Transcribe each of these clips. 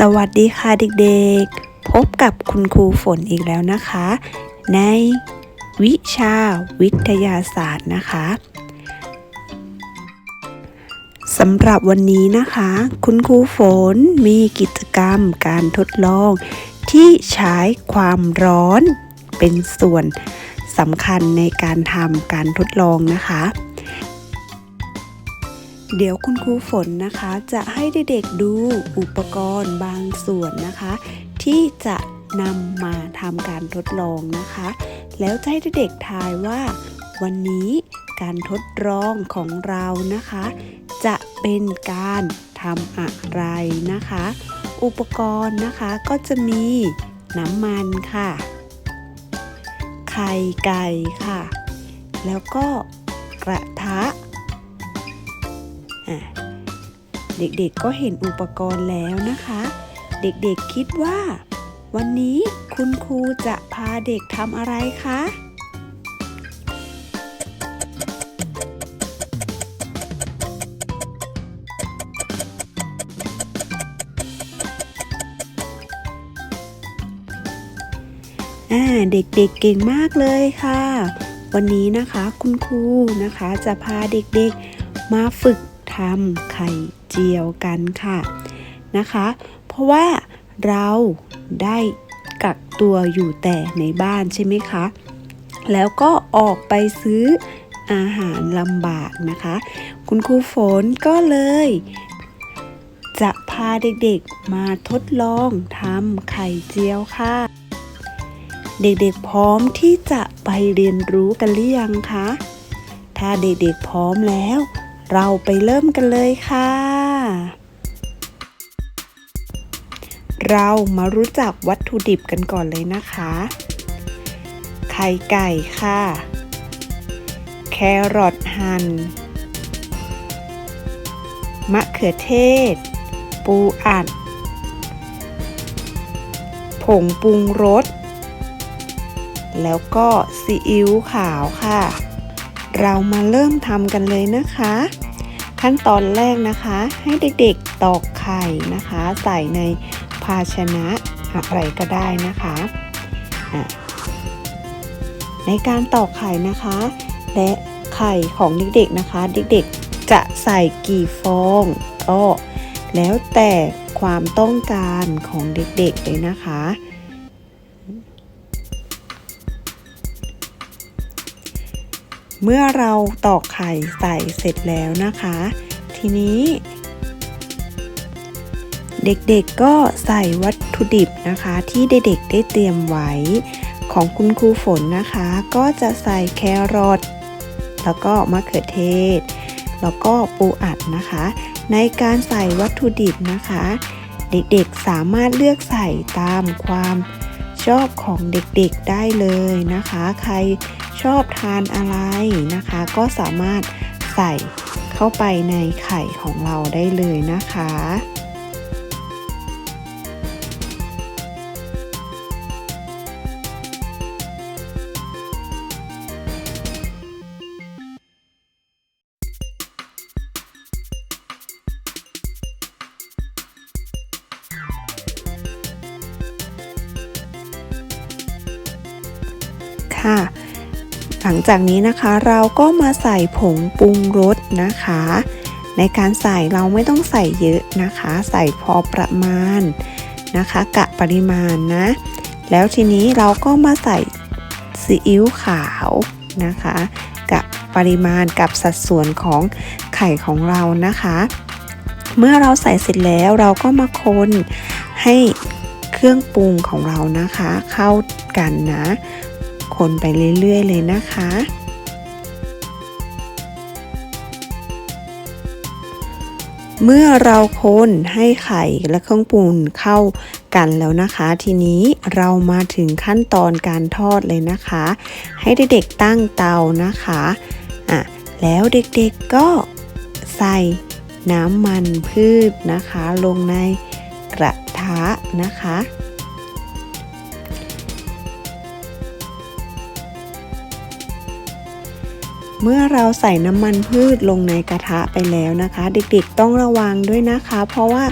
สวัสดีค่ะเด็กๆ พบกับคุณครูฝนอีกแล้วนะคะ ในวิชาวิทยาศาสตร์นะคะสำหรับวันนี้นะคะ คุณครูฝนมีกิจกรรมการทดลอง ที่ใช้ความร้อนเป็นส่วนสำคัญในการทำการทดลองนะคะ เดี๋ยวคุณครูฝนนะคะจะให้เด็กๆดูอุปกรณ์บางส่วนนะคะ ที่จะนำมาทำการทดลองนะคะ แล้วจะให้เด็กๆทายว่า วันนี้การทดลองของเรานะคะ จะเป็นการทำอะไรนะคะ อุปกรณ์นะคะก็จะมีน้ำมันค่ะ ไข่ไก่ค่ะ แล้วก็กระทะ อะเด็กๆก็เห็นอุปกรณ์แล้วนะคะ เด็กๆคิดว่า วันนี้คุณครูจะพาเด็กทำอะไรคะอ่าเด็กๆเเก่งมากเลยค่ะ วันนี้นะคะคุณครูนะคะจะพาเด็กๆมาฝึก ทำไข่เจียวกันค่ะนะคะ เพราะว่าเราได้กักตัวอยู่แต่ในบ้านใช่ไหมคะ แล้วก็ออกไปซื้ออาหารลำบากนะคะ คุณครูฝนก็เลย จะพาเด็กๆมาทดลองทำไข่เจียวค่ะ เด็กๆพร้อมที่จะไปเรียนรู้กันหรือยังคะ ถ้าเด็กๆพร้อมแล้ว เราไปเริ่มกันเลยค่ะ เรามารู้จักวัตถุดิบกันก่อนเลยนะคะ ไข่ไก่ค่ะ แครอทหั่น มะเขือเทศ ปูอัด ผงปรุงรส แล้วก็ซีอิ๊วขาวค่ะ เรามาเริ่มทำกันเลยนะคะ ขั้นตอนแรกนะคะ ให้เด็กๆตอกไข่นะคะ ใส่ในภาชนะอะไรก็ได้นะคะะในการตอกไข่นะคะ และไข่ของเด็กๆนะคะ เด็กๆจะใส่กี่ฟองก็แล้วแต่ความต้องการของเด็กๆเลยนะคะ เมื่อเราตอกไข่ใส่เสร็จแล้วนะคะ ทีนี้ เด็กๆก็ใส่วัตถุดิบนะคะ ที่เด็กๆได้เตรียมไว้ของคุณครูฝนนะคะ ก็จะใส่แครอทแล้วก็มะเขือเทศ แล้วก็ปูอัดนะคะ ในการใส่วัตถุดิบนะคะ เด็กๆสามารถเลือกใส่ตามความชอบของเด็กๆได้เลยนะคะ ใคร อบทานอะไรนะคะ ก็สามารถใส่เข้าไปในไข่ของเราได้เลยนะคะค่ะ หลังจากนี้นะคะเราก็มาใส่ผงปรุงรสนะคะ ในการใส่เราไม่ต้องใส่เยอะนะคะ ใส่พอประมาณนะคะกะปริมาณนะ แล้วทีนี้เราก็มาใส่ซีอิ๊วขาวนะคะกับปริมาณกับสัดส่วนของไข่ของเรานะคะ เมื่อเราใส่เสร็จแล้วเราก็มาคนให้เครื่องปรุงของเรานะคะ เข้ากันนะ คนไปเรื่อยๆเลยนะคะ เมื่อเราคนให้ไข่และเครื่องปรุงเข้ากันแล้วนะคะ ทีนี้เรามาถึงขั้นตอนการทอดเลยนะคะ ให้เด็กๆตั้งเตานะคะอะแล้วเด็กๆก็ใส่น้ำมันพืชนะคะ ลงในกระทะนะคะ เมื่อเราใส่น้ำมันพืชลงในกระทะไปแล้วนะคะ เด็กๆต้องระวังด้วยนะคะ เพราะว่า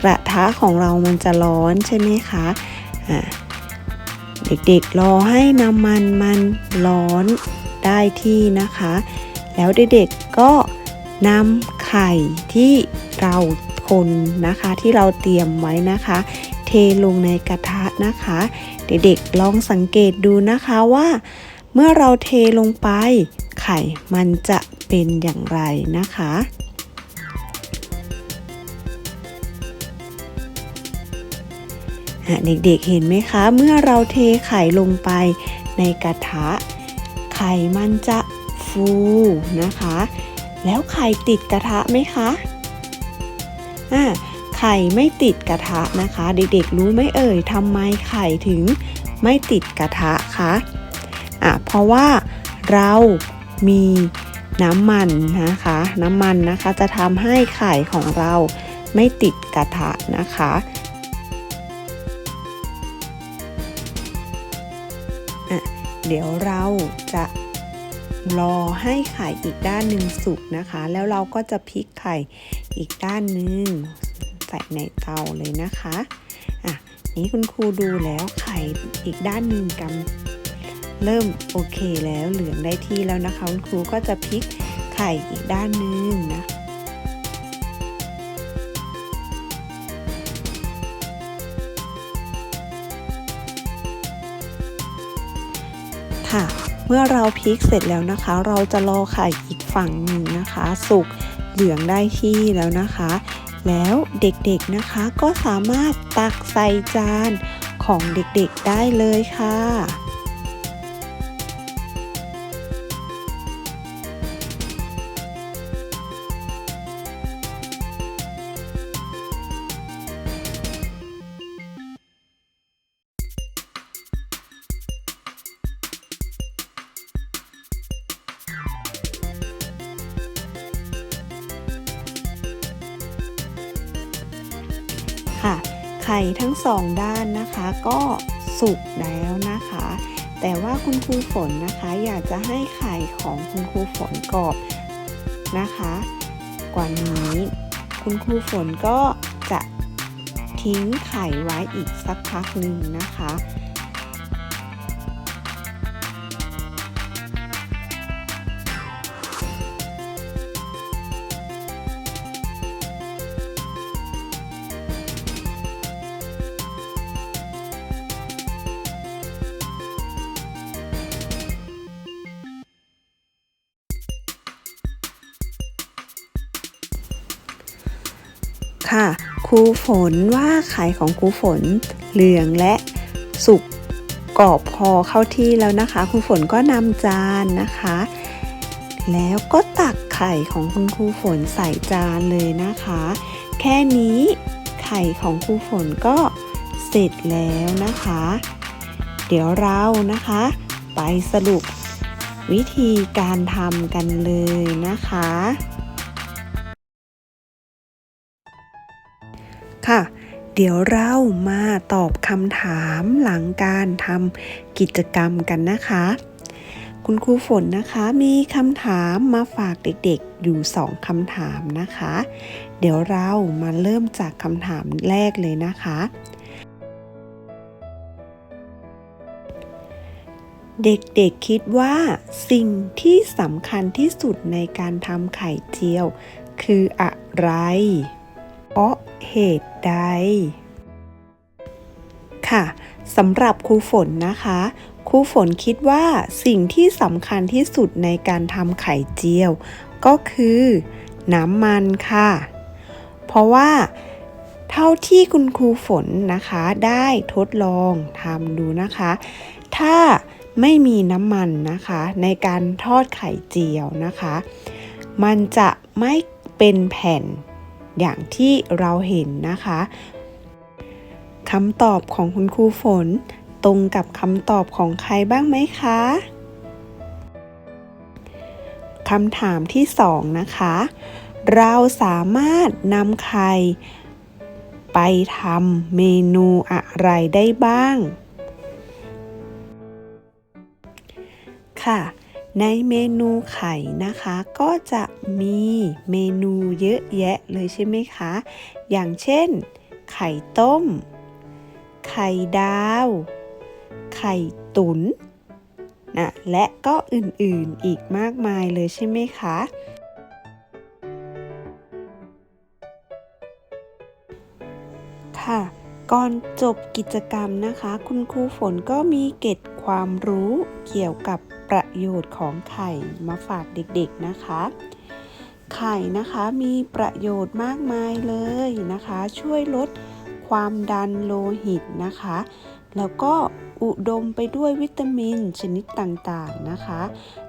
กระทะของเรามันจะร้อนใช่ไหมคะอ่าเด็กๆรอให้น้ำมันมันร้อนได้ที่นะคะ แล้วเด็กๆก็นำไข่ที่เราคนนะคะที่เราเตรียมไว้นะคะ เทลงในกระทะนะคะ เด็กๆลองสังเกตดูนะคะว่า เมื่อเราเทลงไป ไข่มันจะเป็นอย่างไรนะคะ เด็กๆเห็นไหมคะ เมื่อเราเทไข่ลงไปในกระทะ ไข่มันจะฟูนะคะ แล้วไข่ติดกระทะไหมคะอะไข่ไม่ติดกระทะนะคะ เด็กๆรู้ไหมเอ่ยทำไมไข่ถึงไม่ติดกระทะคะ อะเพราะว่าเรามีน้ำมันนะคะ น้ำมันนะคะจะทำให้ไข่ของเราไม่ติดกระทะนะคะ เดี๋ยวเราจะรอให้ไข่อีกด้านหนึ่งสุกนะคะ แล้วเราก็จะพลิกไข่อีกด้านหนึ่งใส่ในเตาเลยนะคะ อะ นี้คุณครูดูแล้วไข่อีกด้านหนึ่งกำ เริ่มโอเคแล้วเหลืองได้ที่แล้วนะคะคุณครูก็จะพลิกไข่อีกด้านหนึ่งนะค่ะเมื่อเราพลิกเสร็จแล้วนะคะ เราจะรอไข่อีกฝั่งหนึ่งนะคะ สุกเหลืองได้ที่แล้วนะคะ แล้วเด็กๆนะคะก็สามารถตักใส่จานของเด็กๆได้เลยค่ะ ไข่ทั้งสองด้านนะคะ ก็สุกแล้วนะคะ แต่ว่าคุณครูฝนนะคะ อยากจะให้ไข่ของคุณครูฝนกรอบนะคะ กว่านี้ คุณครูฝนก็จะทิ้งไข่ไว้อีกสักพักหนึ่งนะคะ ค่ะครูฝนว่าไข่ของครูฝนเหลืองและสุกกรอบพอเข้าที่แล้วนะคะครูฝนก็นำจานนะคะ แล้วก็ตักไข่ของคุณครูฝนใส่จานเลยนะคะ แค่นี้ไข่ของครูฝนก็เสร็จแล้วนะคะ เดี๋ยวเรานะคะ ไปสรุปวิธีการทำกันเลยนะคะ ค่ะ เดี๋ยวเรามาตอบคำถามหลังการทำกิจกรรมกันนะคะ คุณครูฝนนะคะมีคำถามมาฝากเด็กๆอยู่สองคำถามนะคะ เดี๋ยวเรามาเริ่มจากคำถามแรกเลยนะคะเด็กๆคิดว่าสิ่งที่สำคัญที่สุดในการทำไข่เจียวคืออะไร เพราะเหตุใด ค่ะสำหรับครูฝนนะคะครูฝนคิดว่าสิ่งที่สำคัญที่สุดในการทำไข่เจียว ก็คือ น้ำมันค่ะ เพราะว่าเท่าที่คุณครูฝนนะคะได้ทดลองทำดูนะคะ ถ้าไม่มีน้ำมันนะคะ ในการทอดไข่เจียวนะคะ มันจะไม่เป็นแผ่น อย่างที่เราเห็นนะคะคำตอบของคุณครูฝน ตรงกับคำตอบของใครบ้างไหมคะคำถามที่สองนะคะ เราสามารถนำไข่ไปทำเมนูอะไรได้บ้าง ค่ะ ในเมนูไข่นะคะ ก็จะมีเมนูเยอะแยะเลยใช่ไหมคะ อย่างเช่น ไข่ต้ม ไข่ดาว ไข่ตุนนะและก็อื่นๆอีกมากมายเลยใช่ไหมคะ ค่ะ ก่อนจบกิจกรรมนะคะ คุณครูฝนก็มีเก็ดความรู้เกี่ยวกับประโยชน์ของไข่มาฝากเด็กๆนะคะ ไข่นะคะมีประโยชน์มากมายเลยนะคะ ช่วยลดความดันโลหิตนะคะ แล้วก็อุดมไปด้วยวิตามินชนิดต่างๆนะคะ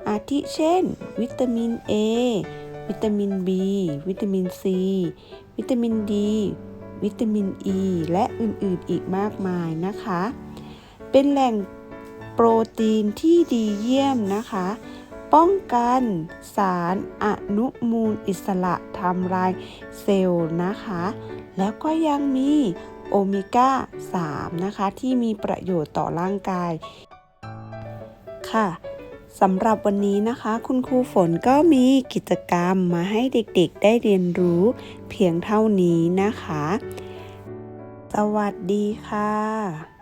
อาทิเช่น วิตามิน A วิตามิน B วิตามิน C วิตามิน D วิตามิน E และอื่นๆอีกมากมายนะคะ เป็นแหล่งโปรตีนที่ดีเยี่ยมนะคะ ป้องกันสารอนุมูลอิสระทำลายเซลล์นะคะ แล้วก็ยังมีโอเมก้า 3 นะคะ ที่มีประโยชน์ต่อร่างกายค่ะ สำหรับวันนี้นะคะ คุณครูฝนก็มีกิจกรรมมาให้เด็กๆ ได้เรียนรู้เพียงเท่านี้นะคะ สวัสดีค่ะ